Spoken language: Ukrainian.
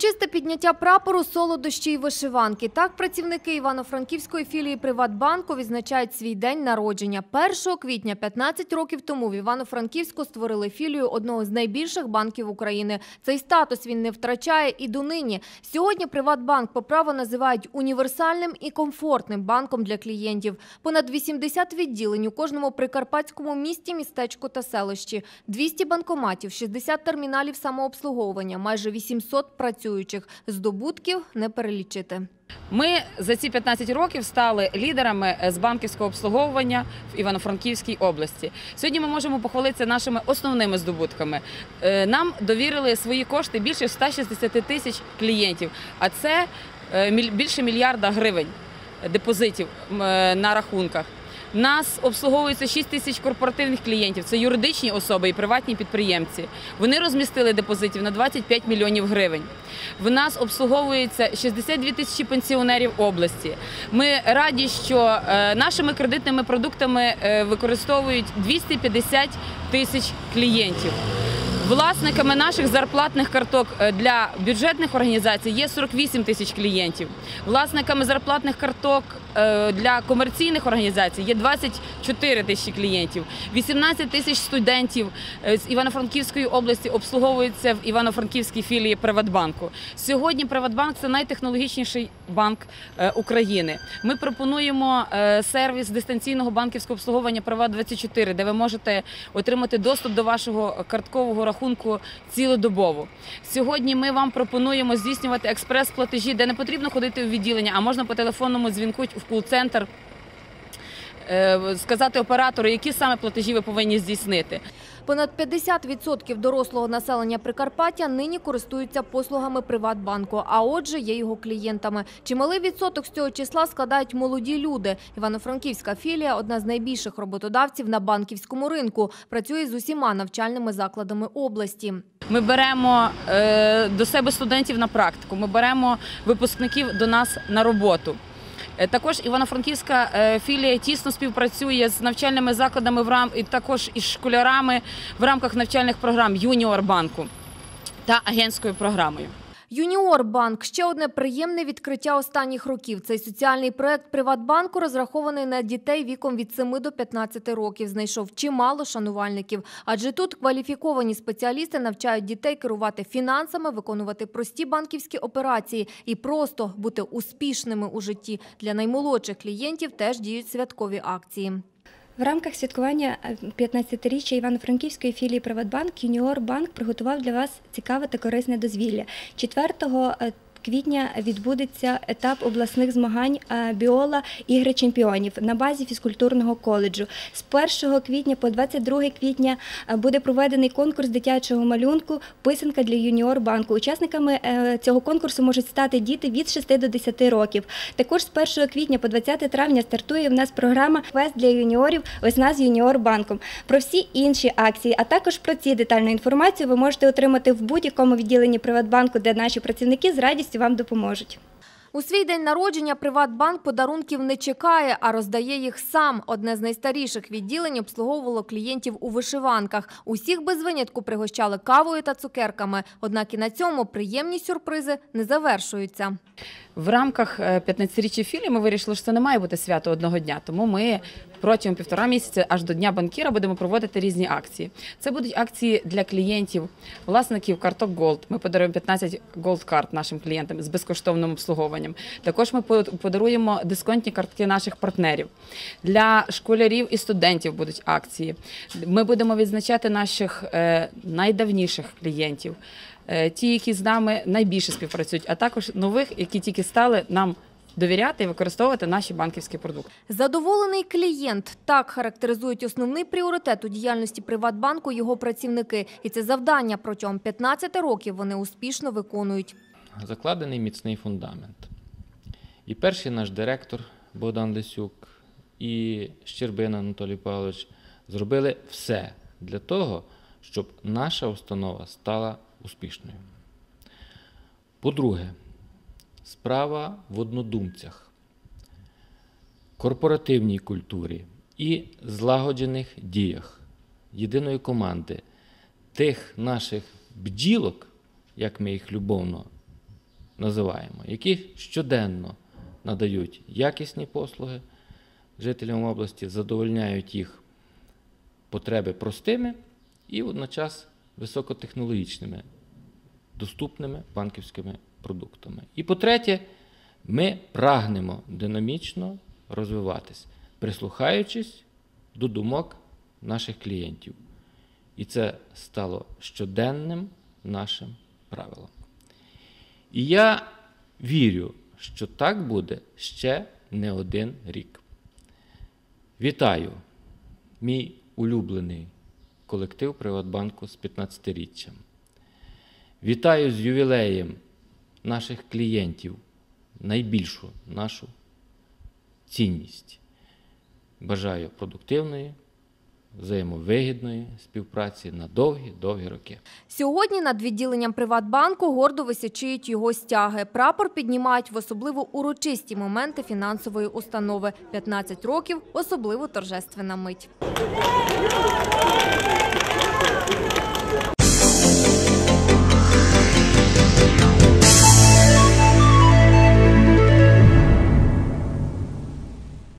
Урочисте підняття прапору, солодощі й вишиванки. Так працівники Івано-Франківської філії Приватбанку відзначають свій день народження. 1 квітня 15 років тому в Івано-Франківську створили філію одного з найбільших банків України. Цей статус він не втрачає і донині. Сьогодні Приватбанк по праву називають універсальним і комфортним банком для клієнтів. Понад 80 відділень у кожному прикарпатському місті, містечку та селищі, 200 банкоматів, 60 терміналів самообслуговування, майже 800 працюючих. Здобутків не перелічити. Ми за ці 15 років стали лідерами з банківського обслуговування в Івано-Франківській області. Сьогодні ми можемо похвалитися нашими основними здобутками. Е, Нам довірили свої кошти більше 160 тисяч клієнтів, а це е, більше мільярда гривень депозитів е, на рахунках. Нас обслуговується 6 тисяч корпоративних клієнтів. Це юридичні особи і приватні підприємці. Вони розмістили депозитів на 25 мільйонів гривень. В нас обслуговується 62 тисячі пенсіонерів області. Ми раді, що е, нашими кредитними продуктами е, використовують 250 тисяч клієнтів. Власниками наших зарплатних карток е, для бюджетних організацій є 48 тисяч клієнтів. Власниками зарплатних карток е, для комерційних організацій є 24 тисячі клієнтів. 18 тисяч студентів е, з Івано-Франківської області обслуговуються в Івано-Франківській філії Приватбанку. Сьогодні Приватбанк це найтехнологічніший банк е, України. Ми пропонуємо е, сервіс дистанційного банківського обслуговування права 24 де ви можете отримати доступ до вашого карткового рахунку цілодобово. Сьогодні ми вам пропонуємо здійснювати експрес-платежі, де не потрібно ходити у відділення, а можна по телефонному дзвінку в кул-центр. Е, Сказати оператору, які саме платежі ви повинні здійснити. Понад 50% дорослого населення Прикарпаття нині користуються послугами Приватбанку, а отже є його клієнтами. Чималий відсоток з цього числа складають молоді люди. Івано-Франківська філія – одна з найбільших роботодавців на банківському ринку. Працює з усіма навчальними закладами області. Ми беремо е, до себе студентів на практику. Ми беремо випускників до нас на роботу. Е, Також Івано-Франківська е, філія тісно співпрацює з навчальними закладами в рам і також із школярами в рамках навчальних програм Юніор банку та агентською програмою. Юніор банк ще одне приємне відкриття останніх років. Цей соціальний проект Приватбанку розрахований на дітей віком від 7 до 15 років. Знайшов чимало шанувальників, адже тут кваліфіковані спеціалісти навчають дітей керувати фінансами, виконувати прості банківські операції і просто бути успішними у житті. Для наймолодших клієнтів теж діють святкові акції. В рамках святкування е, 15-річчя Івано-Франківської філії Приватбанк Юніор Банк приготував для вас цікаве та корисне дозвілля. 4 е, квітня відбудеться етап обласних змагань е, біола Ігри чемпіонів на базі фізкультурного коледжу. З 1 квітня по 22 квітня е, буде проведений конкурс дитячого малюнку Писанка для юніор банку. Учасниками е, цього конкурсу можуть стати діти від 6 до 10 років. Також з 1 квітня по 20 травня стартує в нас програма Квест для юніорів Весна з юніор банком. Про всі інші акції, а також про ці детальну інформацію ви можете отримати в будь-якому відділенні Приватбанку, де наші працівники з радістю вам допоможуть. У свій день народження Приватбанк подарунків не чекає, а роздає їх сам. Одне з найстаріших відділень обслуговувало клієнтів у вишиванках. Усіх без винятку пригощали кавою та цукерками. Однак і на цьому приємні сюрпризи не завершуються. В рамках е, 15-річчя філії ми вирішили, що це не має бути свято одного дня. Тому ми протягом півтора місяця аж до Дня банкіра будемо проводити різні акції. Це будуть акції для клієнтів, власників карток Gold. Ми подаруємо 15 Gold карт нашим клієнтам з безкоштовним обслуговуванням. Також ми подаруємо дисконтні картки наших партнерів. Для школярів і студентів будуть акції. Ми будемо відзначати наших е, найдавніших клієнтів. Е, ті, які з нами найбільше співпрацюють, а також нових, які тільки стали нам довіряти і використовувати наші банківські продукти. Задоволений клієнт – так характеризують основний пріоритет у діяльності Приватбанку його працівники. І це завдання протягом 15 років вони успішно виконують. закладений міцний фундамент. І перший наш директор Богдан Лисюк, і Щербина Анатолій Павлович зробили все для того, щоб наша установа стала успішною. По-друге, справа в однодумцях, корпоративній культурі і злагоджених діях єдиної команди тих наших бджілок, як ми їх любовно називаємо, які щоденно надають якісні послуги жителям області, задовольняють їх потреби простими і водночас високотехнологічними, доступними банківськими продуктами. І по-третє, ми прагнемо динамічно розвиватись, прислухаючись до думок наших клієнтів. І це стало щоденним нашим правилом. І я вірю, що так буде ще не один рік. Вітаю, мій улюблений колектив Приватбанку з 15-річчям. Вітаю з ювілеєм наших клієнтів, найбільшу нашу цінність. Бажаю продуктивної, взаємовигідної співпраці на довгі-довгі роки. Сьогодні над відділенням Приватбанку гордо висячують його стяги. Прапор піднімають в особливо урочисті моменти фінансової установи. 15 років – особливо торжественна мить.